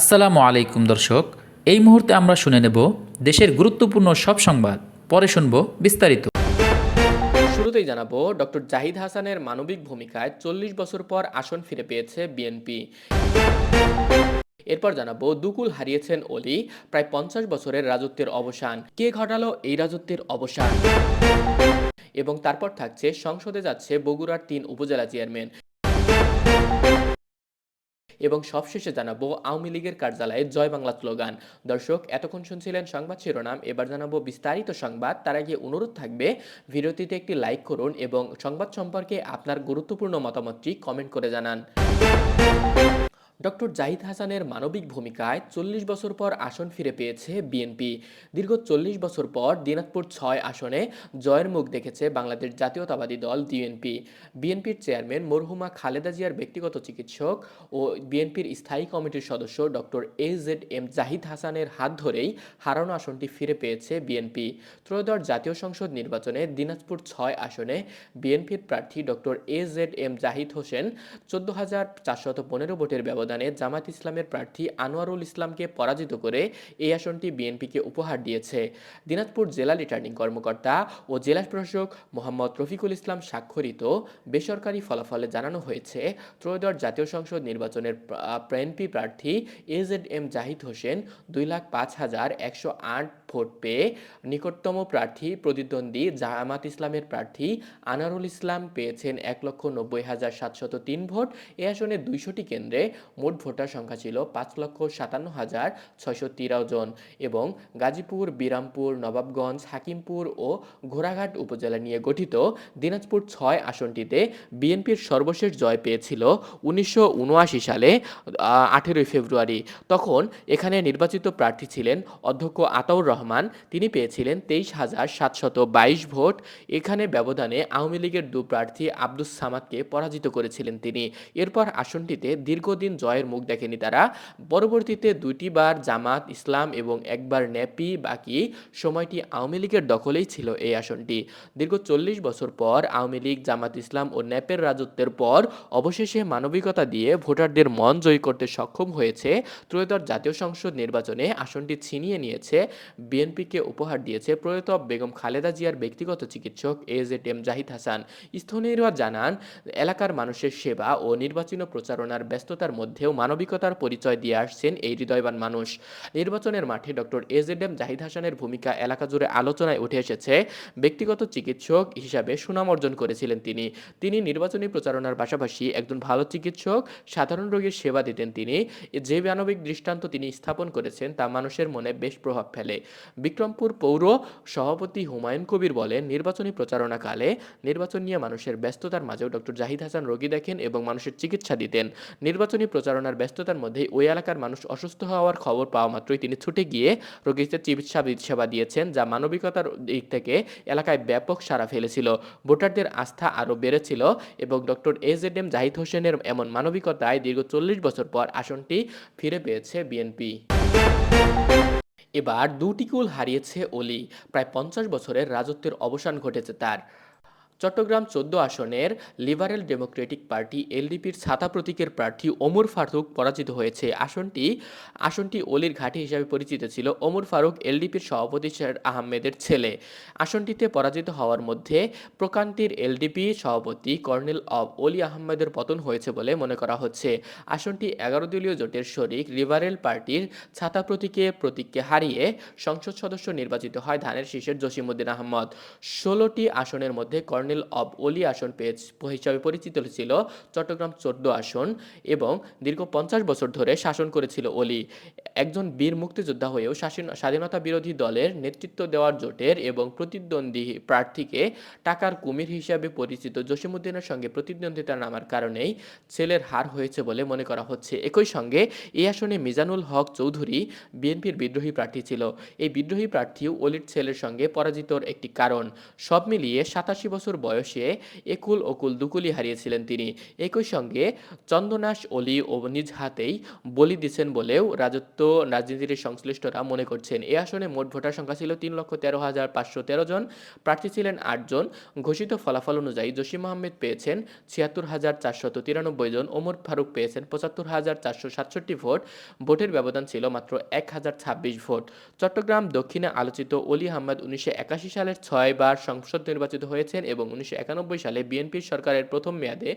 আসসালামু আলাইকুম, দর্শক। এই মুহূর্তে আমরা শুনে নেব দেশের গুরুত্বপূর্ণ সব সংবাদ। পরে শুনব বিস্তারিত। শুরুতেই জানাব, ডক্টর জাহিদ হাসানের মানবিক ভূমিকায় চল্লিশ বছর পর আসন ফিরে পেয়েছে বিএনপি। এরপর জানাব, দুকুল হারিয়েছেন অলি, প্রায় পঞ্চাশ বছরের রাজত্বের অবসান। কে ঘটালো এই রাজত্বের অবসান? এবং তারপর থাকছে, সংসদে যাচ্ছে বগুড়ার তিন উপজেলা চেয়ারম্যান এবং সবশেষে জানাব আওয়ামী লীগের কার্যালয়ে জয় বাংলা স্লোগান। দর্শক, এতক্ষণ শুনছিলেন সংবাদ শিরোনাম, এবার জানাব বিস্তারিত সংবাদ। তার আগে অনুরোধ থাকবে, ভিডিওটিতে একটি লাইক করুন এবং সংবাদ সম্পর্কে আপনার গুরুত্বপূর্ণ মতামতটি কমেন্ট করে জানান। ডক্টর জাহিদ হাসানের মানবিক ভূমিকায় চল্লিশ বছর পর আসন ফিরে পেয়েছে বিএনপি। দীর্ঘ চল্লিশ বছর পর দিনাজপুর ছয় আসনে জয়ের মুখ দেখেছে বাংলাদেশ জাতীয়তাবাদী দল ডিএনপি বিএনপির চেয়ারম্যান মরহুমা খালেদা জিয়ার ব্যক্তিগত চিকিৎসক ও বিএনপির স্থায়ী কমিটির সদস্য doctor A Z M Zahid হাসানের হাত ধরেই হারানো আসনটি ফিরে পেয়েছে বিএনপি। ত্রয়োদশ জাতীয় সংসদ নির্বাচনে দিনাজপুর ছয় আসনে বিএনপির প্রার্থী doctor A Z M Zahid Hossain চোদ্দ হাজার চারশত পনেরো ভোটের ব্যবধানে জামাত ইসলামের প্রার্থী আনোয়ারুল ইসলামকে পরাজিত করে এই আসনটি বিএনপিকে উপহার দিয়েছে। দিনাজপুর জেলা রিটার্নিং কর্মকর্তা ও জেলা প্রশাসক মোহাম্মদ রফিকুল ইসলাম স্বাক্ষরিত বেসরকারি ফলাফলে জানানো হয়েছে, ত্রয়োদশ জাতীয় সংসদ নির্বাচনের এনপি প্রার্থী এজেড এম জাহিদ হোসেন দুই লাখ পাঁচ হাজার একশো আট ভোট পেয়ে নিকটতম প্রার্থী প্রতিদ্বন্দ্বী জামাত ইসলামের প্রার্থী আনারুল ইসলাম পেয়েছেন এক লক্ষ নব্বই হাজার সাতশত তিন ভোট। এ আসনে দুইশোটি কেন্দ্রে মোট ভোটার সংখ্যা ছিল পাঁচ লক্ষ সাতান্ন হাজার ছয়শো জন এবং গাজীপুর, বিরামপুর, নবাবগঞ্জ, হাকিমপুর ও ঘোড়াঘাট উপজেলা নিয়ে গঠিত দিনাজপুর ছয় আসনটিতে বিএনপির সর্বশেষ জয় পেয়েছিল উনিশশো উনআশি সালে আঠেরোই ফেব্রুয়ারি। তখন এখানে নির্বাচিত প্রার্থী ছিলেন অধ্যক্ষ আতাউর রহমান। তিনি পেয়েছিলেন তেইশ হাজার সাতশত বাইশ ভোট। এখানে ব্যবধানে আওয়ামী লীগের দু প্রার্থী আব্দুস সামাদকে পরাজিত করেছিলেন তিনি। এরপর আসনটিতে দীর্ঘদিন জয়ের মুখ দেখেনি তারা। পরবর্তীতে দুইটি বার জামাত ইসলাম এবং একবার নেপি, বাকি সময়টি আওয়ামী লীগের দখলেই ছিল এই আসনটি। দীর্ঘ চল্লিশ বছর পর আওয়ামী লীগ, জামাত ইসলাম ও ন্যাপের রাজত্বের পর অবশেষে মানবিকতা দিয়ে ভোটারদের মন জয়ী করতে সক্ষম হয়েছে। ত্রয়োদশ জাতীয় সংসদ নির্বাচনে আসনটি ছিনিয়ে নিয়েছে বিএনপিকে উপহার দিয়েছে প্রয়াত বেগম খালেদা জিয়ার ব্যক্তিগত চিকিৎসক এজেড এম জাহিদ হাসান। স্থানীয়রা জানান, এলাকার মানুষের সেবা ও নির্বাচনী প্রচারণার ব্যস্ততার মধ্যেও মানবিকতার পরিচয় দিয়ে আসছেন এই হৃদয়বান মানুষ। নির্বাচনের মাঠে ডক্টর এজেড এম জাহিদ হাসানের ভূমিকা এলাকা জুড়ে আলোচনায় উঠে এসেছে। ব্যক্তিগত চিকিৎসক হিসাবে সুনাম অর্জন করেছিলেন তিনি। তিনি নির্বাচনী প্রচারণার পাশাপাশি একজন ভালো চিকিৎসক, সাধারণ রোগীর সেবা দিতেন তিনি। যে মানবিক দৃষ্টান্ত তিনি স্থাপন করেছেন তা মানুষের মনে বেশ প্রভাব ফেলে। বিক্রমপুর পৌর সভাপতি হুমায়ুন কবির বলেন, নির্বাচনী প্রচারণাকালে নির্বাচন নিয়ে মানুষের ব্যস্ততার মাঝেও ডক্টর জাহিদ হাসান রোগী দেখেন এবং মানুষের চিকিৎসা দিতেন। নির্বাচনী প্রচারণার ব্যস্ততার মধ্যেই ওই এলাকার মানুষ অসুস্থ হওয়ার খবর পাওয়া মাত্রই তিনি ছুটে গিয়ে রোগীদের চিকিৎসা সেবা দিয়েছেন, যা মানবিকতার দিক থেকে এলাকায় ব্যাপক সাড়া ফেলেছিল। ভোটারদের আস্থা আরও বেড়েছিল এবং ডক্টর এজেড এম জাহিদ হোসেনের এমন মানবিকতায় দীর্ঘ চল্লিশ বছর পর আসনটি ফিরে পেয়েছে বিএনপি। এবার দুটি গোল হারিয়েছে অলি প্রায় পঞ্চাশ বছরের রাজত্বের অবসান ঘটেছে তার। চট্টগ্রাম চোদ্দ আসনের লিবারেল ডেমোক্রেটিক পার্টি এলডিপির ছাতা প্রতীকের প্রার্থী ওমর ফারুক পরাজিত হয়েছে। আসনটি আসনটি অলির ঘাঁটি হিসাবে পরিচিত ছিল ওমর ফারুক এলডিপির সভাপতি শের আহমেদের ছেলে। আসনটিতে পরাজিত হওয়ার মধ্যে প্রকান্তির এলডিপি সভাপতি কর্নেল অব অলি আহমেদের পতন হয়েছে বলে মনে করা হচ্ছে। আসনটি এগারো দলীয় জোটের শরিক লিবারেল পার্টির ছাতা প্রতীকে প্রতীককে হারিয়ে সংসদ সদস্য নির্বাচিত হয় ধানের শীষের জসিমুদ্দিন আহমদ। ষোলোটি আসনের মধ্যে কর্নেল অব অলি আসন পেজ হিসাবে পরিচিত ছিল চট্টগ্রাম চোদ্দ আসন এবং দীর্ঘ পঞ্চাশ বছর ধরে শাসন করেছিল অলি। একজন বীর মুক্তিযোদ্ধা হয়েও শাসন স্বাধীনতা বিরোধী দলের নেতৃত্ব দেওয়ার জোটের এবং প্রতিদ্বন্দ্বী প্রার্থীকে টাকার কুমির হিসাবে পরিচিত জসিমুদ্দিনের সঙ্গে প্রতিদ্বন্দ্বিতা নামার কারণেই ছেলের হার হয়েছে বলে মনে করা হচ্ছে। একই সঙ্গে এই আসনে মিজানুল হক চৌধুরী বিএনপির বিদ্রোহী প্রার্থী ছিল। এই বিদ্রোহী প্রার্থীও অলির ছেলের সঙ্গে পরাজিতর একটি কারণ। সব মিলিয়ে সাতাশি বছর বয়সে একুল ওকুল দুকুলি হারিয়েছিলেন তিনি। একই সঙ্গে চন্দনাশ অলি ও নিজ হাতেই বলি দিচ্ছেন বলেও রাজত্ব রাজনীতির সংশ্লিষ্টরা মনে করছেন। এ আসনে মোট ভোটার সংখ্যা ছিল তিন লক্ষ তেরো হাজার পাঁচশো তেরো জন। প্রার্থী ছিলেন আটজন ঘোষিত ফলাফল অনুযায়ী জসিম আহমেদ পেয়েছেন ছিয়াত্তর হাজার চারশত তিরানব্বই জন। ওমর ফারুক পেয়েছেন পঁচাত্তর হাজার চারশো সাতষট্টি ভোট। ভোটের ব্যবধান ছিল মাত্র এক হাজার ছাব্বিশ ভোট। চট্টগ্রাম দক্ষিণে আলোচিত অলি আহমেদ উনিশশো একাশি সালের ছয়বার সংসদ নির্বাচিত হয়েছেন এবং উনিশশো একানব্বই সালে বিএনপির সরকারের প্রথম মেয়াদে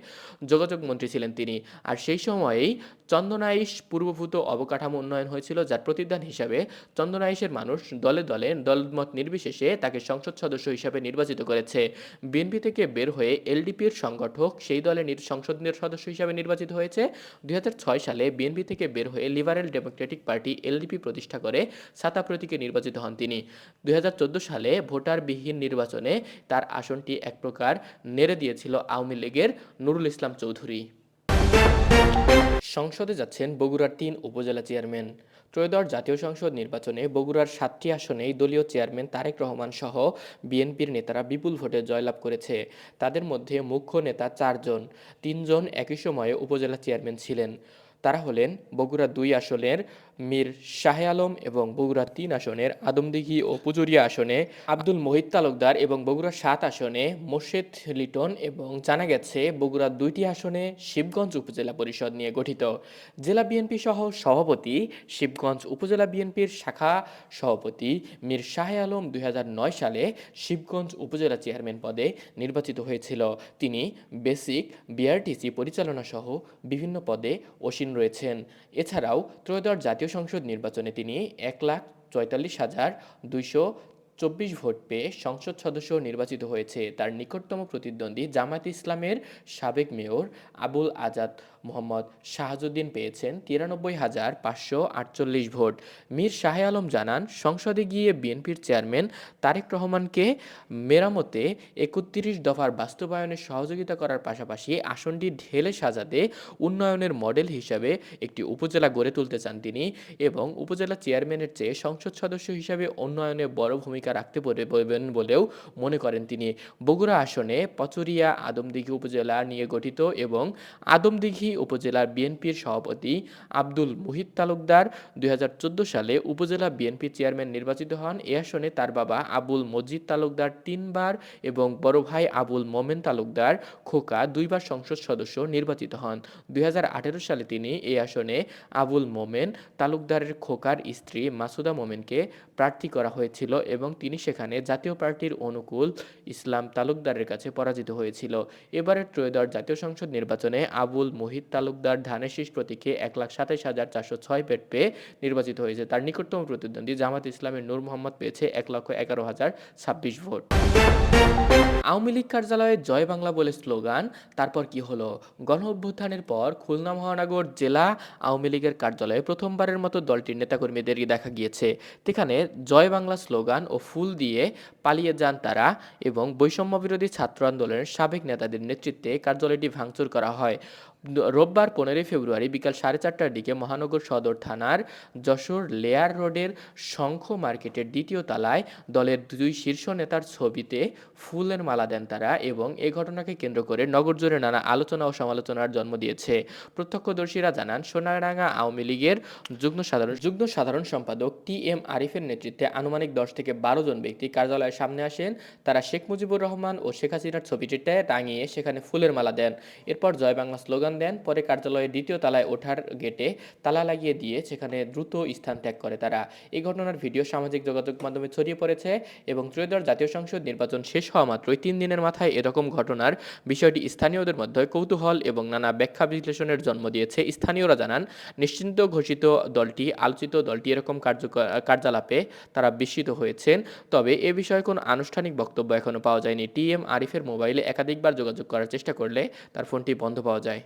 যোগাযোগ মন্ত্রী ছিলেন তিনি। আর সেই সময়েই চন্দনাইশ পূর্বভূত অবকাঠামো উন্নয়ন হয়েছিল, যার প্রতিদান হিসাবে চন্দনাইশের মানুষ দলে দলে দলমত নির্বিশেষে তাকে সংসদ সদস্য হিসাবে নির্বাচিত করেছে। বিএনপি থেকে বের হয়ে এলডিপির সংগঠক সেই দলের সংসদীয় সদস্য হিসাবে নির্বাচিত হয়েছে। দুই হাজার ছয় সালে বিএনপি থেকে বের হয়ে লিবারেল ডেমোক্রেটিক পার্টি এলডিপি প্রতিষ্ঠা করে সাতা প্রতীকে নির্বাচিত হন তিনি। দুই হাজার চোদ্দ সালে ভোটারবিহীন নির্বাচনে তার আসনটি এক প্রকার নেড়ে দিয়েছিল আওয়ামী লীগের নুরুল ইসলাম চৌধুরী। সংসদে যাচ্ছেন বগুড়ার তিন উপজেলা চেয়ারম্যান। ত্রয়োদশ জাতীয় সংসদ নির্বাচনে বগুড়ার সাতটি আসনেই দলীয় চেয়ারম্যান তারেক রহমান সহ বিএনপির নেতারা বিপুল ভোটে জয়লাভ করেছে। তাদের মধ্যে মুখ্য নেতা চারজন, তিনজন একই সময়ে উপজেলা চেয়ারম্যান ছিলেন। তারা হলেন বগুড়া দুই আসনের মীর শাহে আলম এবং বগুড়া তিন আসনের আদমদিঘি ও পুজুরিয়া আসনে আব্দুল মোহিত তালুকদার এবং বগুড়া সাত আসনে মোর্শেদ লিটন এবং জানা গেছে বগুড়া দুইটি আসনে শিবগঞ্জ উপজেলা পরিষদ নিয়ে গঠিত। জেলা বিএনপি সহ সভাপতি শিবগঞ্জ উপজেলা বিএনপির শাখা সভাপতি মীর শাহে আলম দুই হাজার নয় সালে শিবগঞ্জ উপজেলা চেয়ারম্যান পদে নির্বাচিত হয়েছিল। তিনি বেসিক, বিআরটিসি পরিচালনা সহ বিভিন্ন পদে অসীন রয়েছেন। এছাড়াও ত্রয়োদশ জাতীয় সংসদ নির্বাচনে তিনি এক লাখ চৈতাল্লিশ হাজার দুইশো চব্বিশ ভোট পেয়ে সংসদ সদস্য নির্বাচিত হয়েছে তার নিকটতম প্রতিদ্বন্দ্বী জামায়াত ইসলামের সাবেক মেয়র আবুল আজাদ মোহাম্মদ শাহাজুদ্দিন পেয়েছেন তিরানব্বই হাজার পাঁচশো আটচল্লিশ ভোট। মীর শাহে আলম জানান, সংসদে গিয়ে বিএনপির চেয়ারম্যান তারেক রহমানকে মেরামতে একত্রিশ দফার বাস্তবায়নে সহযোগিতা করার পাশাপাশি আসনটি ঢেলে সাজাতে উন্নয়নের মডেল হিসাবে একটি উপজেলা গড়ে তুলতে চান তিনি এবং উপজেলা চেয়ারম্যানের চেয়ে সংসদ সদস্য হিসাবে উন্নয়নে বড় ভূমিকা রাখতে পারবেন বলেও মনে করেন তিনি। বগুড়া আসনে পচুরিয়া আদমদিঘি উপজেলা নিয়ে গঠিত এবং আদমদিঘি উপজেলার বিএনপির সভাপতি আব্দুল মুহিত তালুকদার দুই হাজার চোদ্দ সালে উপজেলা বিএনপি চেয়ারম্যান নির্বাচিত হন। এ আসনে তার বাবা আবুল মজিদ তালুকদার তিনবার এবং বড় ভাই আবুল মোমেন তালুকদার খোকা দুইবার সংসদ সদস্য নির্বাচিত হন। দুই হাজার আঠেরো সালে তিনি এই আসনে আবুল মোমেন তালুকদারের খোকার স্ত্রী মাসুদা মোমেনকে প্রার্থী করা হয়েছিল এবং তিনি সেখানে জাতীয় পার্টির অনুকূল ইসলাম তালুকদারের কাছে পরাজিত হয়েছিল। এবারের ত্রয়োদশ জাতীয় সংসদ নির্বাচনে আবুল মোহিত তালুকদার ধানের শীষ প্রতীকে এক লাখ সাতাইশ হাজার চারশো ছয় পেট পেয়ে নির্বাচিত হয়েছে। তার নিকটতম প্রতিদ্বন্দ্বী জামাত ইসলামের নূর মোহাম্মদ পেয়েছে এক লক্ষ এগারো হাজার ছাব্বিশ ভোট। আওয়ামী লীগ কার্যালয়ে জয় বাংলা বলে স্লোগান, তারপর কি হলো? গণ অভ্যুত্থানের পর খুলনা মহানগর জেলা আওয়ামী লীগের কার্যালয়ে প্রথমবারের মতো দলটির নেতাকর্মীদেরকে দেখা গিয়েছে। সেখানে জয় বাংলা স্লোগান ও ফুল দিয়ে পালিয়ে যান তারা এবং বৈষম্য বিরোধী ছাত্র আন্দোলনের সাবেক নেতাদের নেতৃত্বে কার্যালয়টি ভাঙচুর করা হয়। রোববার পনেরোই ফেব্রুয়ারি বিকাল সাড়ে চারটার দিকে মহানগর সদর থানার যশোর লেয়ার রোডের শঙ্খ মার্কেটের দ্বিতীয় তলায় দলের দুই শীর্ষ নেতার ছবিতে ফুলের মালা দেন তারা এবং এ ঘটনাকে কেন্দ্র করে নগর জুড়ে নানা আলোচনা ও সমালোচনার জন্ম দিয়েছে। প্রত্যক্ষদর্শীরা জানান সোনারাঙ্গা আওয়ামী লীগের যুগ্ম সাধারণ যুগ্ম সাধারণ সম্পাদক টি এম আরিফের নেতৃত্বে আনুমানিক দশ থেকে বারো জন ব্যক্তি কার্যালয়ের সামনে আসেন। তারা শেখ মুজিবুর রহমান ও শেখ হাসিনার ছবিটিতে টাঙিয়ে সেখানে ফুলের মালা দেন। এরপর জয় বাংলা স্লোগান দেন, পরে কার্যালয়ের দ্বিতীয় তালায় ওঠার গেটে তালা লাগিয়ে দিয়ে সেখানে দ্রুত স্থান ত্যাগ করে তারা। এই ঘটনার ভিডিও সামাজিক যোগাযোগ মাধ্যমে ছড়িয়ে পড়েছে এবং ত্রয়োদশ জাতীয় সংসদ নির্বাচন শেষ হওয়া মাত্রই তিন দিনের মাথায় এরকম ঘটনার বিষয়টি স্থানীয়দের মধ্যে কৌতূহল এবং নানা ব্যাখ্যা বিশ্লেষণের জন্ম দিয়েছে। স্থানীয়রা জানান, নিশ্চিন্ত ঘোষিত দলটি, আলোচিত দলটি এরকম কার্য কার্যালাপে তারা বিস্মিত হয়েছেন। তবে এ বিষয়ে কোনো আনুষ্ঠানিক বক্তব্য এখনও পাওয়া যায়নি। টি এম আরিফের মোবাইলে একাধিকবার যোগাযোগ করার চেষ্টা করলে তার ফোনটি বন্ধ পাওয়া যায়।